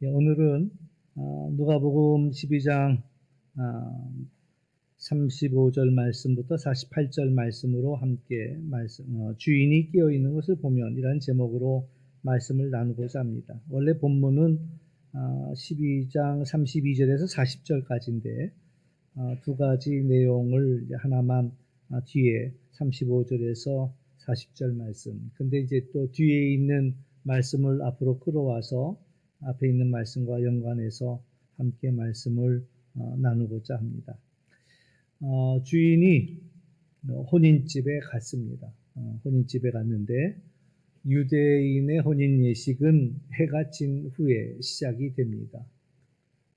예, 오늘은 어, 누가복음 12장 아, 35절 말씀부터 48절 말씀으로 함께 말씀, 어, 주인이 깨어 있는 것을 보면 이라는 제목으로 말씀을 나누고자 합니다. 원래 본문은 아, 12장 32절에서 40절까지인데 아, 두 가지 내용을 하나만 아, 뒤에 35절에서 40절 말씀. 근데 이제 또 뒤에 있는 말씀을 앞으로 끌어와서 앞에 있는 말씀과 연관해서 함께 말씀을 어, 나누고자 합니다. 어, 주인이 혼인집에 갔습니다. 어, 혼인집에 갔는데 유대인의 혼인 예식은 해가 진 후에 시작이 됩니다.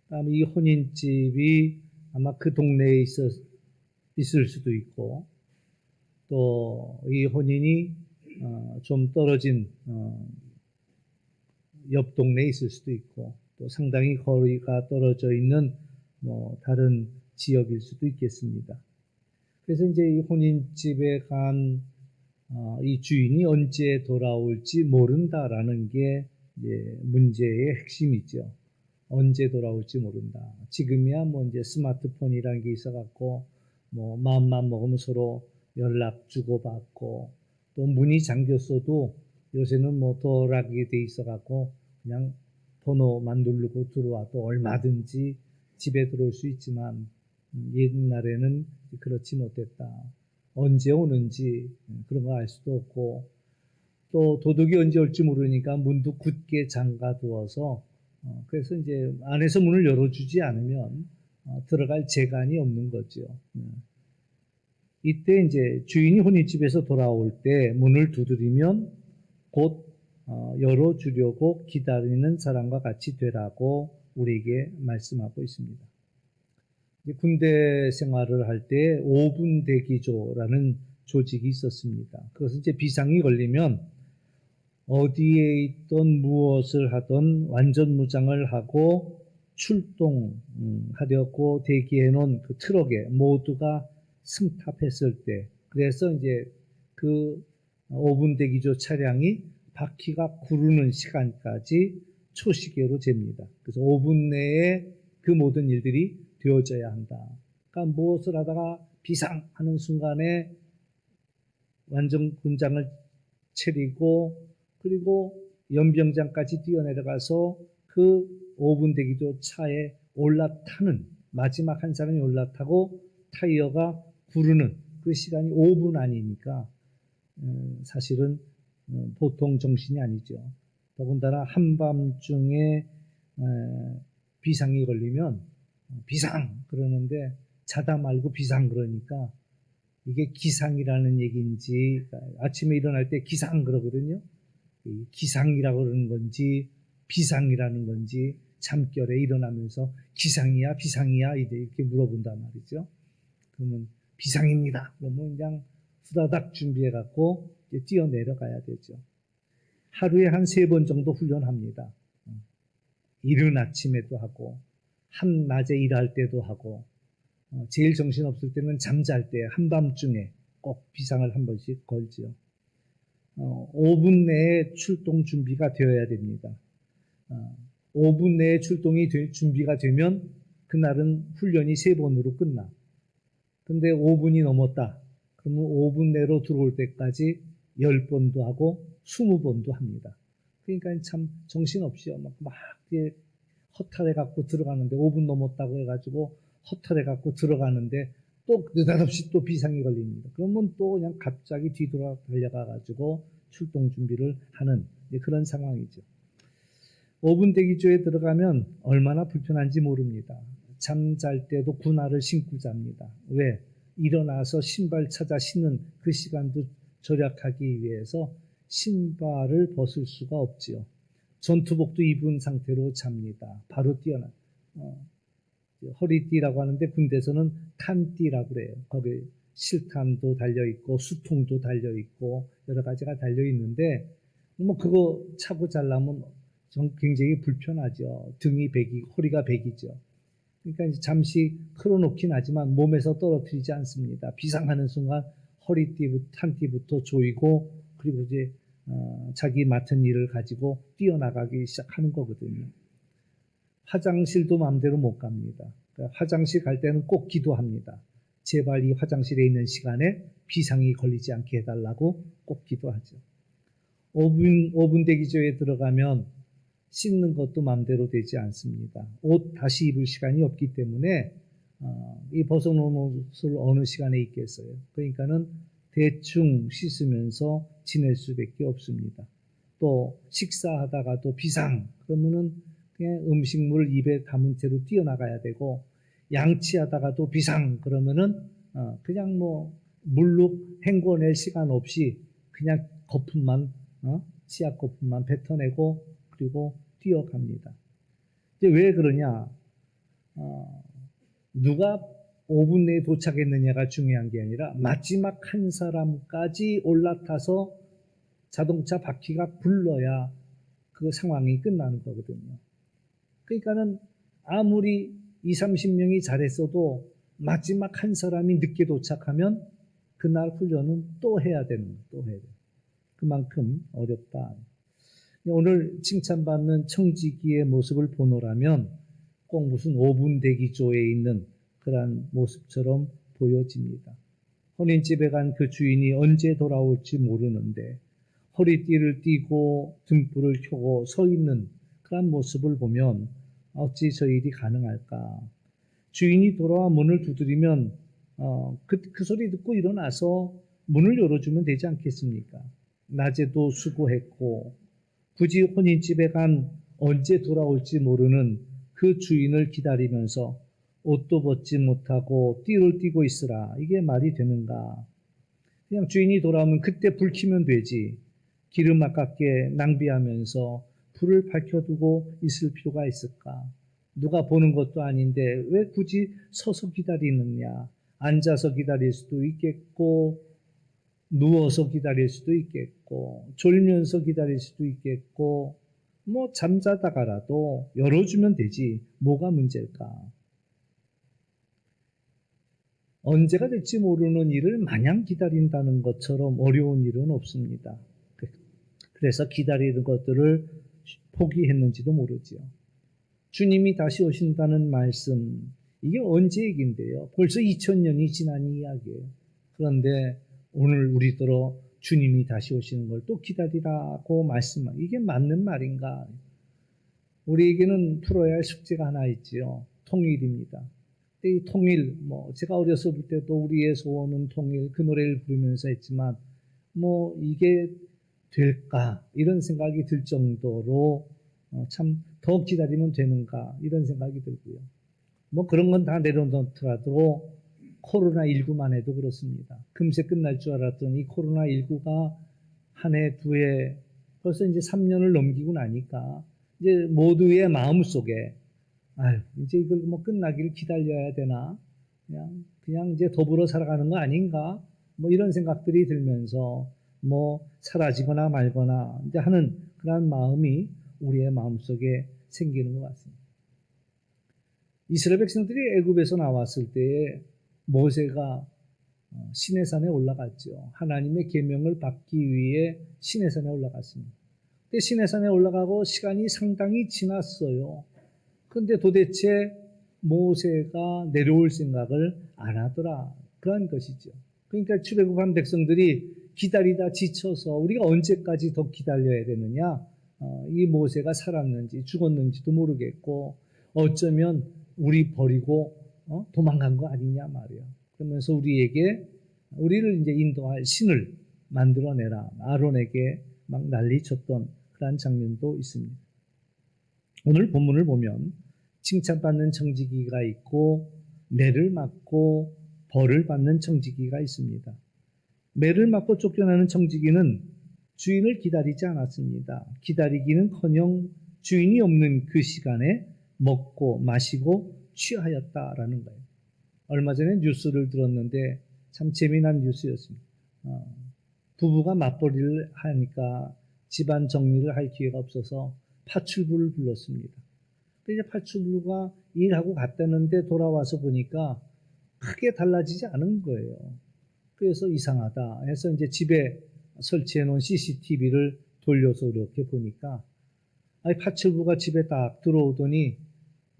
다음에 이 혼인집이 아마 그 동네에 있었, 있을 수도 있고 또 이 혼인이 어, 좀 떨어진 어, 옆 동네에 있을 수도 있고 또 상당히 거리가 떨어져 있는 뭐 다른 지역일 수도 있겠습니다. 그래서 이제 이 혼인집에 간 어, 이 주인이 언제 돌아올지 모른다라는 게 이제 문제의 핵심이죠. 언제 돌아올지 모른다. 지금이야 뭐 이제 스마트폰이라는 게 있어갖고 뭐 마음만 먹으면 서로 연락 주고받고 또 문이 잠겼어도 요새는 뭐 도락이 돼 있어갖고 그냥 번호만 누르고 들어와도 얼마든지 집에 들어올 수 있지만 음, 옛날에는 그렇지 못했다. 언제 오는지 음, 그런 거알 수도 없고 또 도둑이 언제 올지 모르니까 문도 굳게 잠가 두어서 어, 그래서 이제 안에서 문을 열어주지 않으면 어, 들어갈 재간이 없는 거죠. 음. 이때 이제 주인이 혼인집에서 돌아올 때 문을 두드리면 곧 어, 열어주려고 기다리는 사람과 같이 되라고 우리에게 말씀하고 있습니다. 군대 생활을 할 때 5분 대기조라는 조직이 있었습니다. 그것은 이제 비상이 걸리면 어디에 있던 무엇을 하던 완전 무장을 하고 출동하려고 대기해 놓은 그 트럭에 모두가 승탑했을 때 그래서 이제 그 5분 대기조 차량이 바퀴가 구르는 시간까지 초시계로 잽니다. 그래서 5분 내에 그 모든 일들이 되어져야 한다. 그러니까 무엇을 하다가 비상하는 순간에 완전 군장을 차리고 그리고 연병장까지 뛰어내려가서 그 5분 대기조 차에 올라타는 마지막 한 사람이 올라타고 타이어가 구르는 그 시간이 5분 아니니까 어, 사실은 어, 보통 정신이 아니죠. 더군다나 한밤중에 비상이 걸리면 어, 비상 그러는데 자다 말고 비상 그러니까 이게 기상이라는 얘기인지 아침에 일어날 때 기상 그러거든요. 기상이라고 그러는 건지 비상이라는 건지 잠결에 일어나면서 기상이야 비상이야 이렇게 물어본단 말이죠. 그러면 비상입니다. 그러면 그냥 후다닥 준비해 갖고 뛰어 내려가야 되죠. 하루에 한 세 번 정도 훈련합니다. 이른 아침에도 하고 한낮에 일할 때도 하고 어, 제일 정신 없을 때는 잠잘 때 한밤중에 꼭 비상을 한 번씩 걸죠. 5분 어, 내에 출동 준비가 되어야 됩니다. 5분 어, 내에 출동이 준비가 되면 그날은 훈련이 세 번으로 끝나. 근데 5분이 넘었다. 그러면 5분 내로 들어올 때까지 10번도 하고 20번도 합니다. 그러니까 참 정신없이요. 막, 막 허탈해 갖고 들어가는데 5분 넘었다고 해가지고 허탈해 갖고 들어가는데 또 느닷없이 또 비상이 걸립니다. 그러면 또 그냥 갑자기 뒤돌아 달려가 가지고 출동 준비를 하는 그런 상황이죠. 5분 대기조에 들어가면 얼마나 불편한지 모릅니다. 잠잘 때도 군화를 신고 잡니다. 왜? 일어나서 신발 찾아 신는 그 시간도 절약하기 위해서 신발을 벗을 수가 없지요. 전투복도 입은 상태로 잡니다. 바로 뛰어나. 어, 허리띠라고 하는데 군대에서는 탄띠라고 그래요. 거기 실탄도 달려 있고 수통도 달려 있고 여러 가지가 달려 있는데 뭐 그거 차고 잘라면 굉장히 불편하죠. 등이 백이 허리가 백이죠. 그러니까 잠시 틀어놓긴 하지만 몸에서 떨어뜨리지 않습니다. 비상하는 순간 허리띠부터 탄띠부터 조이고 그리고 이제 어, 자기 맡은 일을 가지고 뛰어나가기 시작하는 거거든요. 화장실도 마음대로 못 갑니다. 그러니까 화장실 갈 때는 꼭 기도합니다. 제발 이 화장실에 있는 시간에 비상이 걸리지 않게 해달라고 꼭 기도하죠. 5분, 5분 대기조에 들어가면 씻는 것도 마음대로 되지 않습니다. 옷 다시 입을 시간이 없기 때문에 어, 이 벗어놓은 옷을 어느 시간에 입겠어요. 그러니까는 대충 씻으면서 지낼 수밖에 없습니다. 또 식사하다가도 비상 그러면은 그냥 음식물 입에 담은 채로 뛰어나가야 되고 양치하다가도 비상 그러면은 어, 그냥 뭐 물로 헹궈낼 시간 없이 그냥 거품만 어? 치약 거품만 뱉어내고 그리고 뛰어갑니다. 이제 왜 그러냐? 어, 누가 5분 내에 도착했느냐가 중요한 게 아니라 마지막 한 사람까지 올라타서 자동차 바퀴가 굴러야 그 상황이 끝나는 거거든요. 그러니까는 아무리 2, 30명이 잘했어도 마지막 한 사람이 늦게 도착하면 그날 훈련은 또 해야 되는 거예요. 또 해야 돼요. 그만큼 어렵다. 오늘 칭찬받는 청지기의 모습을 보노라면 꼭 무슨 5분 대기조에 있는 그러한 모습처럼 보여집니다. 혼인집에 간 그 주인이 언제 돌아올지 모르는데 허리띠를 띠고 등불을 켜고 서 있는 그런 모습을 보면 어찌 저 일이 가능할까? 주인이 돌아와 문을 두드리면 어, 그, 그 소리 듣고 일어나서 문을 열어주면 되지 않겠습니까? 낮에도 수고했고 굳이 혼인집에 간 언제 돌아올지 모르는 그 주인을 기다리면서 옷도 벗지 못하고 띠를 띠고 있으라. 이게 말이 되는가? 그냥 주인이 돌아오면 그때 불 켜면 되지. 기름 아깝게 낭비하면서 불을 밝혀두고 있을 필요가 있을까? 누가 보는 것도 아닌데 왜 굳이 서서 기다리느냐? 앉아서 기다릴 수도 있겠고, 누워서 기다릴 수도 있겠고, 졸면서 기다릴 수도 있겠고, 뭐 잠자다가라도 열어주면 되지. 뭐가 문제일까? 언제가 될지 모르는 일을 마냥 기다린다는 것처럼 어려운 일은 없습니다. 그래서 기다리는 것들을 포기했는지도 모르지요. 주님이 다시 오신다는 말씀, 이게 언제 얘기인데요? 벌써 2000년이 지난 이야기예요. 그런데 오늘 우리들어 주님이 다시 오시는 걸 또 기다리라고 말씀한 이게 맞는 말인가? 우리에게는 풀어야 할 숙제가 하나 있지요. 통일입니다. 이 통일, 뭐 제가 어렸을 때도 우리의 소원은 통일 그 노래를 부르면서 했지만 뭐 이게 될까 이런 생각이 들 정도로 어, 참더 기다리면 되는가 이런 생각이 들고요. 뭐 그런 건 다 내려놓더라도 코로나 19만 해도 그렇습니다. 금세 끝날 줄 알았더니 코로나 19가 한 해, 두 해, 벌써 이제 3년을 넘기고 나니까 이제 모두의 마음 속에 아유 이제 이걸 뭐 끝나기를 기다려야 되나 그냥 그냥 이제 더불어 살아가는 거 아닌가 뭐 이런 생각들이 들면서 뭐 사라지거나 말거나 이제 하는 그런 마음이 우리의 마음 속에 생기는 것 같습니다. 이스라엘 백성들이 애굽에서 나왔을 때에 모세가 시내산에 올라갔죠. 하나님의 계명을 받기 위해 시내산에 올라갔습니다. 근데 시내산에 올라가고 시간이 상당히 지났어요. 근데 도대체 모세가 내려올 생각을 안 하더라. 그런 것이죠. 그러니까 출애굽한 백성들이 기다리다 지쳐서 우리가 언제까지 더 기다려야 되느냐? 어, 이 모세가 살았는지 죽었는지도 모르겠고 어쩌면 우리 버리고 어? 도망간 거 아니냐 말이야. 그러면서 우리에게 우리를 이제 인도할 신을 만들어내라. 아론에게 막 난리쳤던 그러한 장면도 있습니다. 오늘 본문을 보면 칭찬받는 청지기가 있고 매를 맞고 벌을 받는 청지기가 있습니다. 매를 맞고 쫓겨나는 청지기는 주인을 기다리지 않았습니다. 기다리기는커녕 주인이 없는 그 시간에 먹고 마시고 취하였다라는 거예요. 얼마 전에 뉴스를 들었는데 참 재미난 뉴스였습니다. 어, 부부가 맞벌이를 하니까 집안 정리를 할 기회가 없어서 파출부를 불렀습니다. 근데 이제 파출부가 일하고 갔다는데 돌아와서 보니까 크게 달라지지 않은 거예요. 그래서 이상하다 해서 이제 집에 설치해 놓은 CCTV를 돌려서 이렇게 보니까 아니 파출부가 집에 딱 들어오더니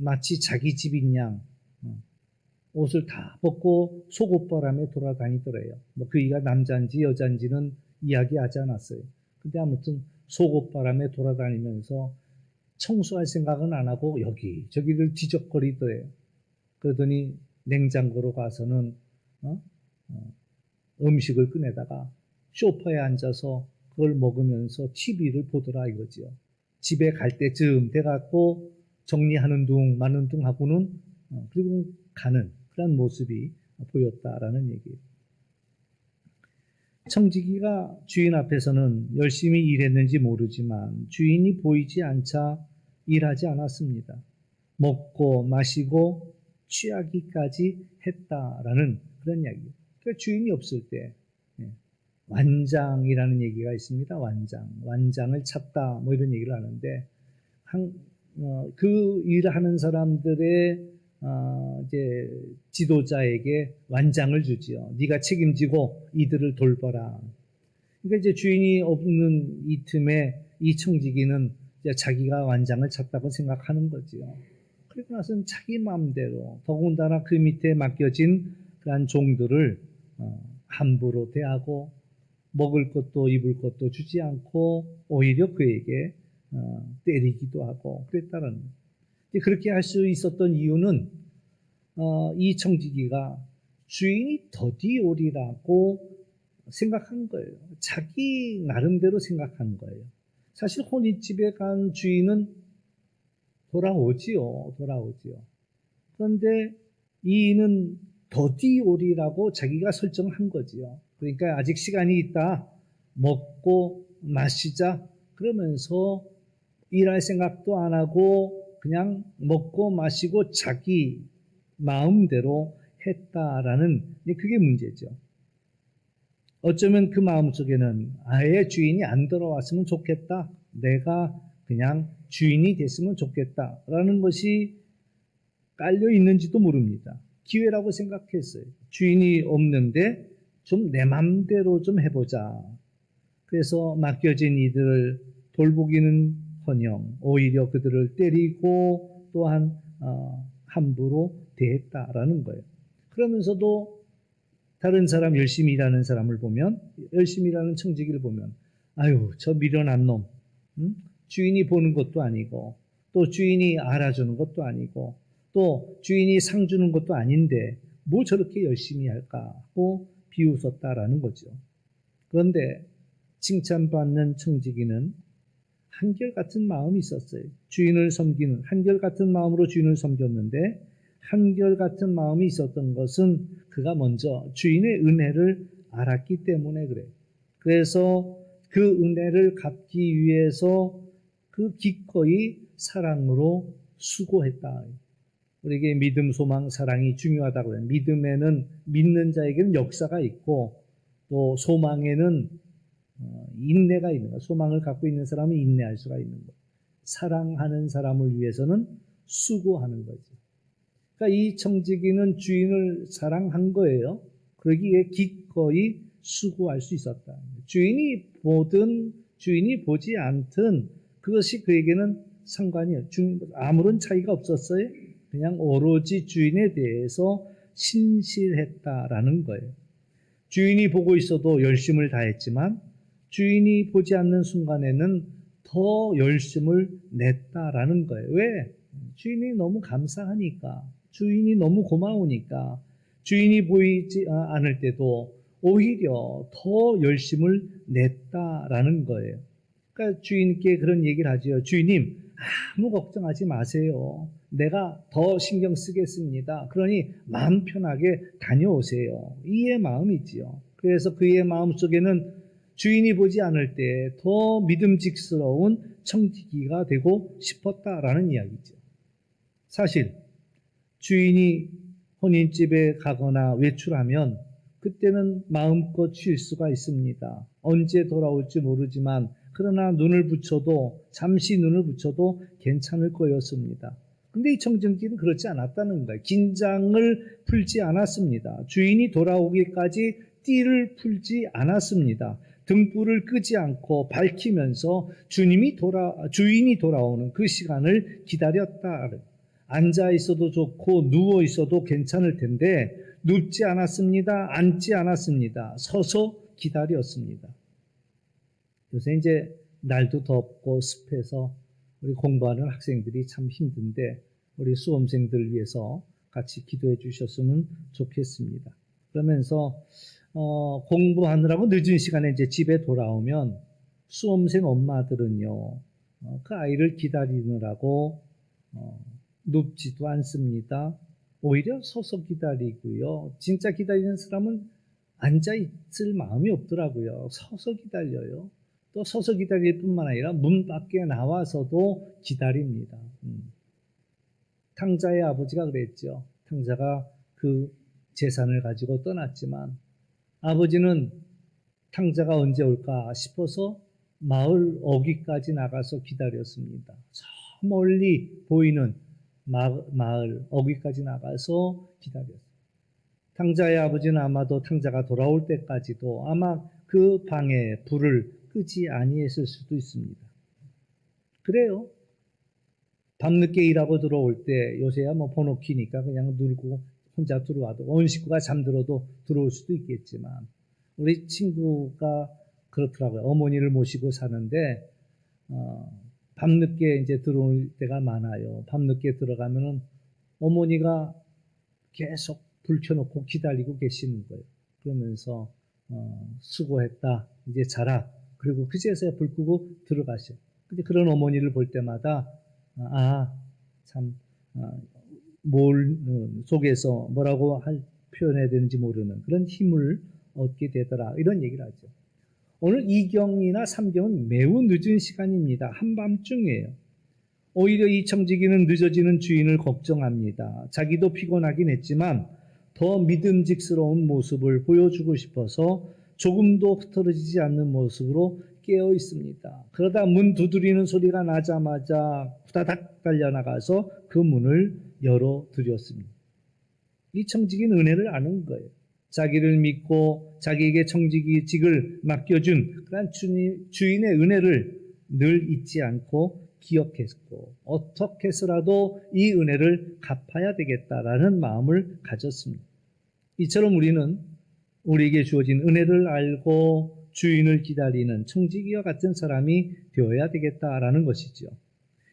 마치 자기 집인 양 어, 옷을 다 벗고 속옷바람에 돌아다니더래요. 뭐 그이가 남자인지 여자인지는 이야기하지 않았어요. 근데 아무튼 속옷바람에 돌아다니면서 청소할 생각은 안 하고 여기 저기를 뒤적거리더래요. 그러더니 냉장고로 가서는 어? 어, 음식을 꺼내다가 소파에 앉아서 그걸 먹으면서 TV를 보더라 이거지요. 집에 갈 때쯤 돼갖고 정리하는 둥 마는 둥 하고는 어, 그리고 가는 그런 모습이 보였다라는 얘기예요. 청지기가 주인 앞에서는 열심히 일했는지 모르지만 주인이 보이지 않자 일하지 않았습니다. 먹고 마시고 취하기까지 했다라는 그런 이야기예요. 그러니까 주인이 없을 때 예, 완장이라는 얘기가 있습니다. 완장, 완장을 찾다 뭐 이런 얘기를 하는데 한, 어, 그 일을 하는 사람들의 어, 이제 지도자에게 완장을 주지요. 네가 책임지고 이들을 돌봐라. 그러니까 이제 주인이 없는 이 틈에 이 청지기는 이제 자기가 완장을 찾다고 생각하는 거지요. 그리고 나서는 자기 마음대로 더군다나 그 밑에 맡겨진 그한 종들을 어, 함부로 대하고 먹을 것도 입을 것도 주지 않고 오히려 그에게 어, 때리기도 하고 그랬다는 그렇게 할 수 있었던 이유는 어, 이 청지기가 주인이 더디오리라고 생각한 거예요. 자기 나름대로 생각한 거예요. 사실 혼인집에 간 주인은 돌아오지요. 돌아오지요. 그런데 이는 더디오리라고 자기가 설정한 거지요. 그러니까 아직 시간이 있다. 먹고 마시자. 그러면서 일할 생각도 안 하고 그냥 먹고 마시고 자기 마음대로 했다라는 그게 문제죠. 어쩌면 그 마음 속에는 아예 주인이 안 돌아왔으면 좋겠다. 내가 그냥 주인이 됐으면 좋겠다라는 것이 깔려 있는지도 모릅니다. 기회라고 생각했어요. 주인이 없는데 좀 내 맘대로 좀 해보자. 그래서 맡겨진 이들을 돌보기는 커녕 오히려 그들을 때리고 또한 어, 함부로 대했다라는 거예요. 그러면서도 다른 사람 열심히 일하는 사람을 보면 열심히 일하는 청지기를 보면 아유 저 미련한 놈 응? 주인이 보는 것도 아니고 또 주인이 알아주는 것도 아니고 또 주인이 상 주는 것도 아닌데 뭐 저렇게 열심히 할까 하고 비웃었다라는 거죠. 그런데 칭찬받는 청지기는 한결같은 마음이 있었어요. 주인을 섬기는 한결같은 마음으로 주인을 섬겼는데 한결같은 마음이 있었던 것은 그가 먼저 주인의 은혜를 알았기 때문에 그래. 그래서 그 은혜를 갚기 위해서 그 기꺼이 사랑으로 수고했다. 우리에게 믿음, 소망, 사랑이 중요하다고 해요. 믿음에는 믿는 자에게는 역사가 있고 또 소망에는 어, 인내가 있는 거. 소망을 갖고 있는 사람은 인내할 수가 있는 거. 사랑하는 사람을 위해서는 수고하는 거죠. 그러니까 이 청지기는 주인을 사랑한 거예요. 그러기에 기꺼이 수고할 수 있었다. 주인이 보든 주인이 보지 않든 그것이 그에게는 상관이 아무런 차이가 없었어요. 그냥 오로지 주인에 대해서 신실했다라는 거예요. 주인이 보고 있어도 열심을 다했지만 주인이 보지 않는 순간에는 더 열심을 냈다라는 거예요. 왜? 주인이 너무 감사하니까, 주인이 너무 고마우니까, 주인이 보이지 않을 때도 오히려 더 열심을 냈다라는 거예요. 그러니까 주인께 그런 얘기를 하죠. 주인님, 아무 걱정하지 마세요. 내가 더 신경 쓰겠습니다. 그러니 마음 편하게 다녀오세요. 이의 마음이지요. 그래서 그의 마음 속에는 주인이 보지 않을 때 더 믿음직스러운 청지기가 되고 싶었다라는 이야기죠. 사실 주인이 혼인집에 가거나 외출하면 그때는 마음껏 쉴 수가 있습니다. 언제 돌아올지 모르지만 그러나 눈을 붙여도 잠시 눈을 붙여도 괜찮을 거였습니다. 근데 이 청정기는 그렇지 않았다는 거예요. 긴장을 풀지 않았습니다. 주인이 돌아오기까지 띠를 풀지 않았습니다. 등불을 끄지 않고 밝히면서 주님이 돌아 주인이 돌아오는 그 시간을 기다렸다. 앉아 있어도 좋고 누워 있어도 괜찮을 텐데 눕지 않았습니다. 앉지 않았습니다. 서서 기다렸습니다. 요새 이제 날도 덥고 습해서 우리 공부하는 학생들이 참 힘든데 우리 수험생들 위해서 같이 기도해 주셨으면 좋겠습니다. 그러면서 어, 공부하느라고 늦은 시간에 이제 집에 돌아오면 수험생 엄마들은요 어, 그 아이를 기다리느라고 어, 눕지도 않습니다. 오히려 서서 기다리고요. 진짜 기다리는 사람은 앉아 있을 마음이 없더라고요. 서서 기다려요. 또 서서 기다릴 뿐만 아니라 문 밖에 나와서도 기다립니다. 음. 탕자의 아버지가 그랬죠. 탕자가 그 재산을 가지고 떠났지만 아버지는 탕자가 언제 올까 싶어서 마을 어귀까지 나가서 기다렸습니다. 저 멀리 보이는 마, 마을 어귀까지 나가서 기다렸어요. 탕자의 아버지는 아마도 탕자가 돌아올 때까지도 아마 그 방에 불을 끄지 아니했을 수도 있습니다. 그래요. 밤늦게 일하고 들어올 때 요새야 뭐 번호 키니까 그냥 누르고 혼자 들어와도 온 식구가 잠들어도 들어올 수도 있겠지만 우리 친구가 그렇더라고요. 어머니를 모시고 사는데 어, 밤늦게 이제 들어올 때가 많아요. 밤늦게 들어가면은 어머니가 계속 불 켜놓고 기다리고 계시는 거예요. 그러면서 어, 수고했다. 이제 자라. 그리고 그제서야 불 끄고 들어가셔. 근데 그런 어머니를 볼 때마다 아, 참, 아, 뭘, 어, 속에서 뭐라고 할, 표현해야 되는지 모르는 그런 힘을 얻게 되더라. 이런 얘기를 하죠. 오늘 2경이나 3경은 매우 늦은 시간입니다. 한밤중이에요. 오히려 이 청지기는 늦어지는 주인을 걱정합니다. 자기도 피곤하긴 했지만 더 믿음직스러운 모습을 보여주고 싶어서 조금도 흐트러지지 않는 모습으로 깨어 있습니다. 그러다 문 두드리는 소리가 나자마자 후다닥 달려나가서 그 문을 열어 드렸습니다. 이 청직인 은혜를 아는 거예요. 자기를 믿고 자기에게 청지기직을 맡겨준 그런 주인의 은혜를 늘 잊지 않고 기억했고 어떻게 해서라도 이 은혜를 갚아야 되겠다라는 마음을 가졌습니다. 이처럼 우리는 우리에게 주어진 은혜를 알고 주인을 기다리는 청지기와 같은 사람이 되어야 되겠다라는 것이죠.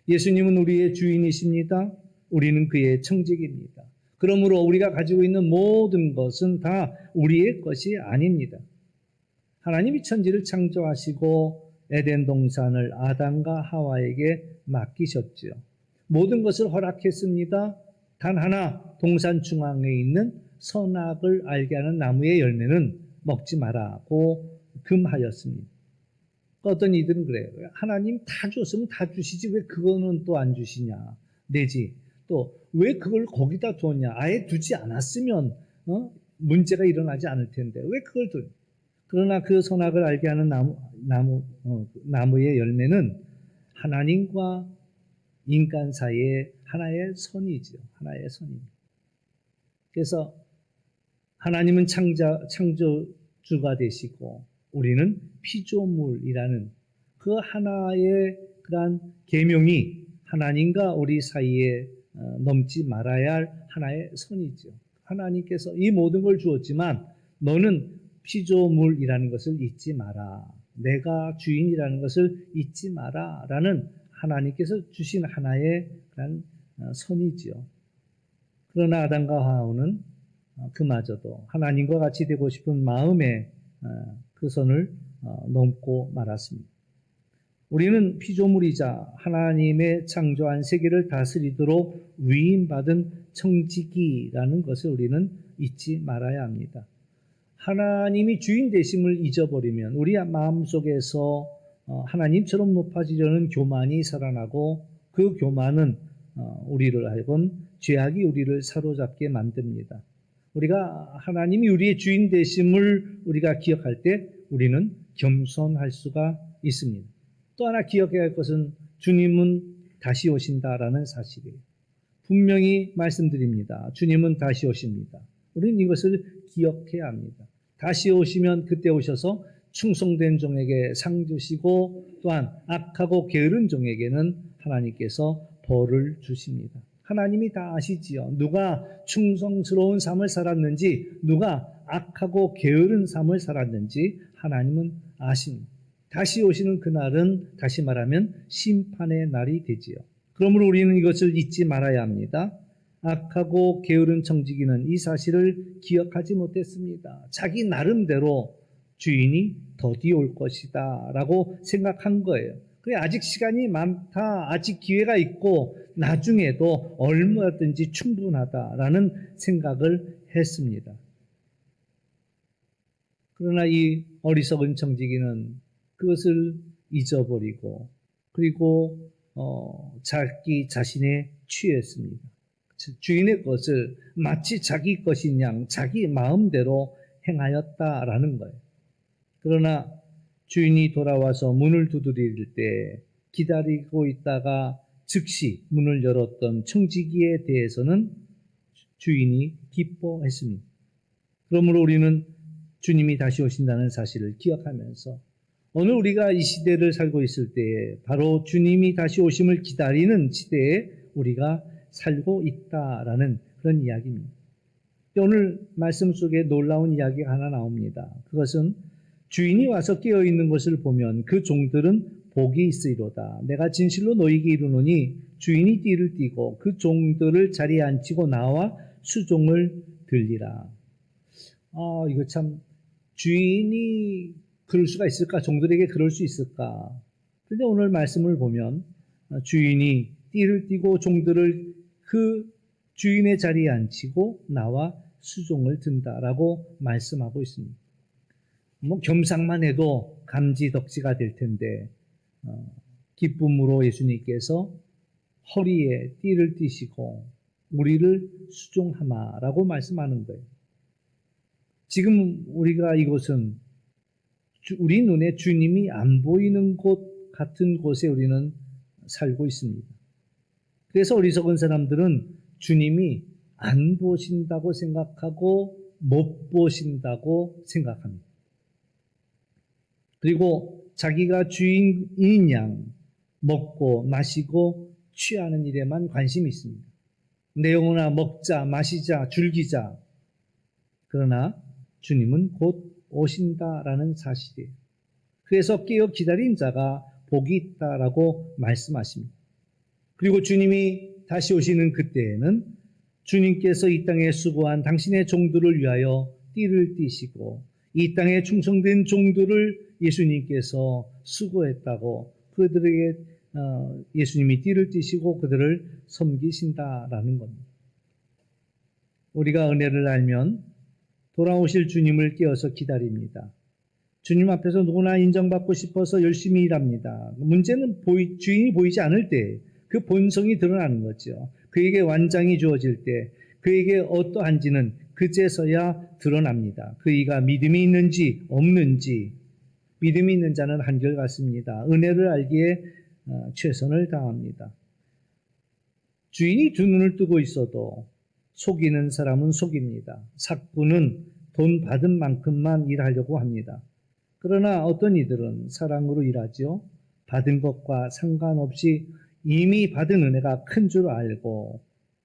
예수님은 우리의 주인이십니다. 우리는 그의 청지기입니다. 그러므로 우리가 가지고 있는 모든 것은 다 우리의 것이 아닙니다. 하나님이 천지를 창조하시고 에덴 동산을 아담과 하와에게 맡기셨지요. 모든 것을 허락했습니다. 단 하나 동산 중앙에 있는 선악을 알게 하는 나무의 열매는 먹지 말라고 금하였습니다. 어떤 이들은 그래요. 하나님 다 줬으면 다 주시지 왜 그거는 또 안 주시냐. 내지 또 왜 그걸 거기다 뒀냐. 아예 두지 않았으면 어? 문제가 일어나지 않을 텐데 왜 그걸 두 그러나 그 선악을 알게 하는 나무, 나무, 어, 나무의 열매는 하나님과 인간 사이의 하나의 선이죠. 하나의 선입니다. 그래서 하나님은 창자, 창조주가 되시고 우리는 피조물이라는 그 하나의 그러한 계명이 하나님과 우리 사이에 어, 넘지 말아야 할 하나의 선이죠. 하나님께서 이 모든 걸 주었지만 너는 피조물이라는 것을 잊지 마라. 내가 주인이라는 것을 잊지 마라. 라는 하나님께서 주신 하나의 그런 어, 선이지요. 그러나 아담과 하와는 어, 그마저도 하나님과 같이 되고 싶은 마음에 그 선을 넘고 말았습니다. 우리는 피조물이자 하나님의 창조한 세계를 다스리도록 위임받은 청지기라는 것을 우리는 잊지 말아야 합니다. 하나님이 주인 되심을 잊어버리면 우리 마음 속에서 어, 하나님처럼 높아지려는 교만이 살아나고 그 교만은 어, 우리를 하여금 죄악이 우리를 사로잡게 만듭니다. 우리가 하나님이 우리의 주인 되심을 우리가 기억할 때 우리는 겸손할 수가 있습니다. 또 하나 기억해야 할 것은 주님은 다시 오신다라는 사실이에요. 분명히 말씀드립니다. 주님은 다시 오십니다. 우리는 이것을 기억해야 합니다. 다시 오시면 그때 오셔서 충성된 종에게 상 주시고 또한 악하고 게으른 종에게는 하나님께서 벌을 주십니다. 하나님이 다 아시지요. 누가 충성스러운 삶을 살았는지, 누가 악하고 게으른 삶을 살았는지 하나님은 아십니다. 다시 오시는 그날은 다시 말하면 심판의 날이 되지요. 그러므로 우리는 이것을 잊지 말아야 합니다. 악하고 게으른 청지기는 이 사실을 기억하지 못했습니다. 자기 나름대로 주인이 더디 올 것이다 라고 생각한 거예요. 그래, 아직 시간이 많다, 아직 기회가 있고, 나중에도 얼마든지 충분하다라는 생각을 했습니다. 그러나 이 어리석은 청지기는 그것을 잊어버리고, 그리고, 어, 자기 자신에 취했습니다. 주인의 것을 마치 자기 것인 양, 자기 마음대로 행하였다라는 거예요. 그러나 주인이 돌아와서 문을 두드릴 때 기다리고 있다가 즉시 문을 열었던 청지기에 대해서는 주인이 기뻐했습니다. 그러므로 우리는 주님이 다시 오신다는 사실을 기억하면서 오늘 우리가 이 시대를 살고 있을 때에 바로 주님이 다시 오심을 기다리는 시대에 우리가 살고 있다라는 그런 이야기입니다. 오늘 말씀 속에 놀라운 이야기가 하나 나옵니다. 그것은 주인이 와서 깨어 있는 것을 보면 그 종들은 복이 있으리로다. 내가 진실로 너희에게 이르노니 주인이 띠를 띠고 그 종들을 자리에 앉히고 나와 수종을 들리라. 아, 이거 참 주인이 그럴 수가 있을까? 종들에게 그럴 수 있을까? 근데 오늘 말씀을 보면 주인이 띠를 띠고 종들을 그 주인의 자리에 앉히고 나와 수종을 든다라고 말씀하고 있습니다. 뭐 겸상만 해도 감지덕지가 될 텐데 어, 기쁨으로 예수님께서 허리에 띠를 띠시고 우리를 수종하마라고 말씀하는 거예요. 지금 우리가 이곳은 우리 눈에 주님이 안 보이는 곳 같은 곳에 우리는 살고 있습니다. 그래서 어리석은 사람들은 주님이 안 보신다고 생각하고 못 보신다고 생각합니다. 그리고 자기가 주인인 양 먹고 마시고 취하는 일에만 관심이 있습니다. 내용이나 먹자, 마시자, 즐기자. 그러나 주님은 곧 오신다라는 사실이에요. 그래서 깨어 기다린 자가 복이 있다라고 말씀하십니다. 그리고 주님이 다시 오시는 그때에는 주님께서 이 땅에 수고한 당신의 종들을 위하여 띠를 띠시고 이 땅에 충성된 종들을 예수님께서 수고했다고 그들에게 어, 예수님이 띠를 띠시고 그들을 섬기신다라는 겁니다. 우리가 은혜를 알면 돌아오실 주님을 깨어서 기다립니다. 주님 앞에서 누구나 인정받고 싶어서 열심히 일합니다. 문제는 보이, 주인이 보이지 않을 때 그 본성이 드러나는 거죠. 그에게 완장이 주어질 때 그에게 어떠한지는 그제서야 드러납니다. 그이가 믿음이 있는지 없는지 믿음이 있는 자는 한결같습니다. 은혜를 알기에 어, 최선을 다합니다. 주인이 두 눈을 뜨고 있어도 속이는 사람은 속입니다. 사꾼은 돈 받은 만큼만 일하려고 합니다. 그러나 어떤 이들은 사랑으로 일하지요. 받은 것과 상관없이 이미 받은 은혜가 큰 줄 알고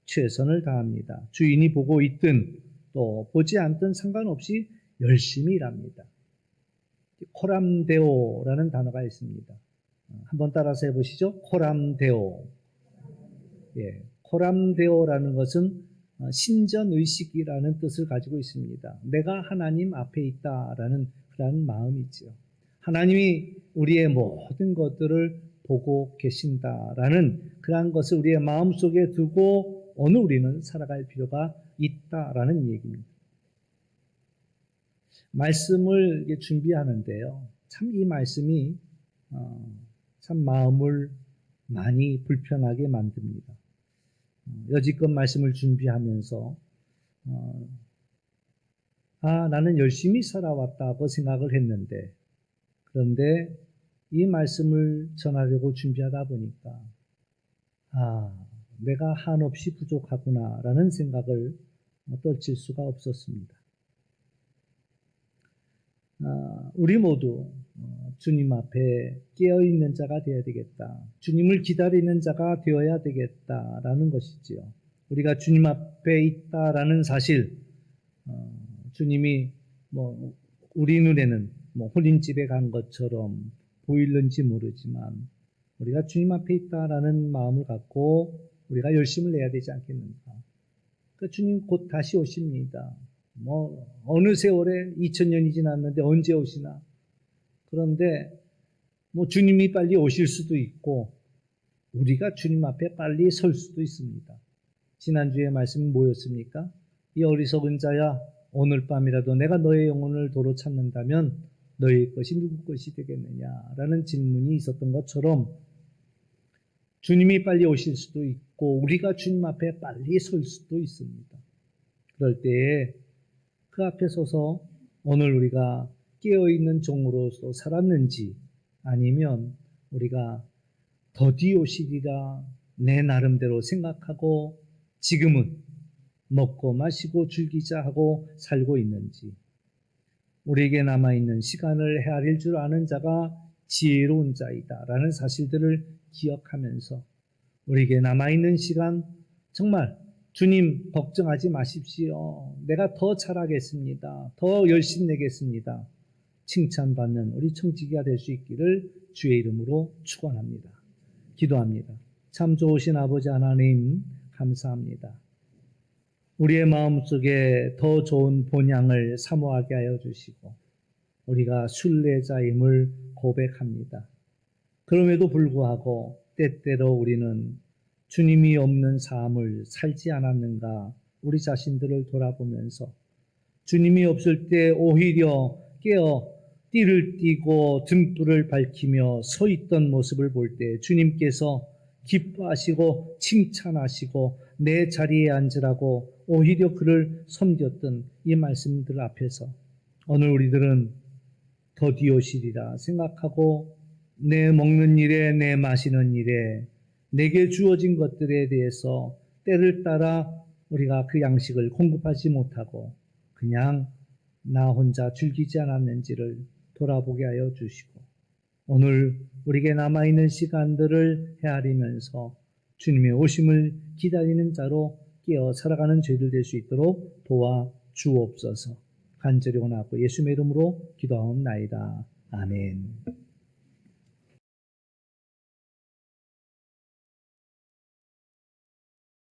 최선을 다합니다. 주인이 보고 있든 또 보지 않든 상관없이 열심히 일합니다. 코람데오라는 단어가 있습니다. 한번 따라서 해보시죠. 코람데오. 예, 코람데오라는 것은 신전의식이라는 뜻을 가지고 있습니다. 내가 하나님 앞에 있다라는 그런 마음이지요. 하나님이 우리의 모든 것들을 보고 계신다라는 그러한 것을 우리의 마음 속에 두고 오늘 우리는 살아갈 필요가 있다라는 얘기입니다. 말씀을 준비하는데요. 참 이 말씀이 어, 참 마음을 많이 불편하게 만듭니다. 어, 여지껏 말씀을 준비하면서 어, 아 나는 열심히 살아왔다고 생각을 했는데 그런데 이 말씀을 전하려고 준비하다 보니까 아 내가 한없이 부족하구나라는 생각을 떨칠 수가 없었습니다. 아, 우리 모두 어, 주님 앞에 깨어 있는 자가 되어야 되겠다. 주님을 기다리는 자가 되어야 되겠다라는 것이지요. 우리가 주님 앞에 있다라는 사실, 어, 주님이 뭐 우리 눈에는 뭐 홀인집에 간 것처럼 보이는지 모르지만 우리가 주님 앞에 있다라는 마음을 갖고 우리가 열심을 내야 되지 않겠는가. 그 주님 곧 다시 오십니다. 뭐 어느 세월에 2000년이 지났는데 언제 오시나? 그런데 뭐 주님이 빨리 오실 수도 있고 우리가 주님 앞에 빨리 설 수도 있습니다. 지난주에 말씀 뭐였습니까? 이 어리석은 자야 오늘 밤이라도 내가 너의 영혼을 도로 찾는다면 너의 것이 누구 것이 되겠느냐라는 질문이 있었던 것처럼 주님이 빨리 오실 수도 있고 우리가 주님 앞에 빨리 설 수도 있습니다. 그럴 때에 그 앞에 서서 오늘 우리가 깨어있는 종으로서 살았는지 아니면 우리가 더디 오시리라 내 나름대로 생각하고 지금은 먹고 마시고 즐기자 하고 살고 있는지 우리에게 남아있는 시간을 헤아릴 줄 아는 자가 지혜로운 자이다 라는 사실들을 기억하면서 우리에게 남아있는 시간 정말 주님 걱정하지 마십시오. 내가 더 잘하겠습니다. 더 열심 내겠습니다. 칭찬받는 우리 청지기가 될 수 있기를 주의 이름으로 축원합니다. 기도합니다. 참 좋으신 아버지 하나님 감사합니다. 우리의 마음속에 더 좋은 본향을 사모하게 하여 주시고 우리가 순례자임을 고백합니다. 그럼에도 불구하고 때때로 우리는 주님이 없는 삶을 살지 않았는가 우리 자신들을 돌아보면서 주님이 없을 때 오히려 깨어 띠를 띠고 등불을 밝히며 서 있던 모습을 볼 때 주님께서 기뻐하시고 칭찬하시고 내 자리에 앉으라고 오히려 그를 섬겼던 이 말씀들 앞에서 오늘 우리들은 더디오시리라 생각하고 내 먹는 일에 내 마시는 일에 내게 주어진 것들에 대해서 때를 따라 우리가 그 양식을 공급하지 못하고 그냥 나 혼자 즐기지 않았는지를 돌아보게 하여 주시고 오늘 우리에게 남아있는 시간들을 헤아리면서 주님의 오심을 기다리는 자로 깨어 살아가는 죄들 될 수 있도록 도와 주옵소서 간절히 원하고 예수의 이름으로 기도하옵나이다. 아멘.